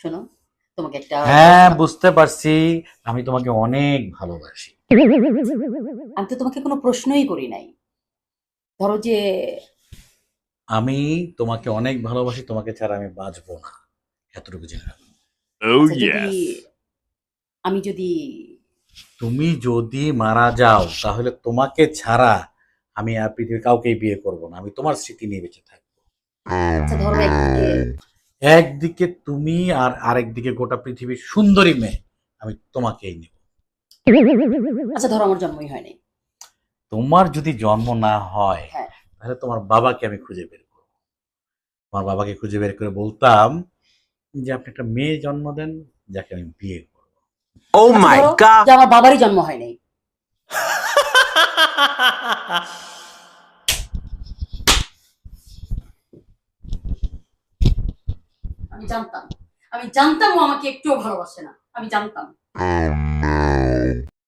শোনো তোমাকে একটা হ্যাঁ বুঝতে পারছি। আমি তোমাকে অনেক ভালোবাসি। আমি তো তোমাকে কোনো প্রশ্নই করি নাই। ধরো যে আমি তোমাকে অনেক ভালোবাসি তোমাকে ছাড়া আমি বাঁচবো না। এতটুকু জেনে রাখো। Oh, আচ্ছা, যদি আমি যদি তুমি যদি মারা যাও তাহলে তোমাকে ছাড়া আমি আর পৃথিবীর কাউকেই বিয়ে করব না। আমি তোমার স্মৃতি নিয়ে বেঁচে থাকব। আচ্ছা ধরো একদিকে তুমি আর আরেকদিকে গোটা পৃথিবীর সুন্দরী মেয়ে আমি তোমাকেই নেব। আচ্ছা ধরো আমার জন্মই হয় নাই তোমার যদি জন্ম না হয় হ্যাঁ। তাহলে তোমার বাবাকে আমি খুঁজে বের করব। তোমার বাবাকে খুঁজে বের করে বলতাম যে আপনি একটা মেয়ে জন্ম দেন যাকে আমি বিয়ে করব। ও মাই. যে আমার বাবারই জন্ম হয় আমি জানতাম। আমি জানতাম ও আমাকে একটুও ভালোবাসে না। আমি জানতাম। Oh.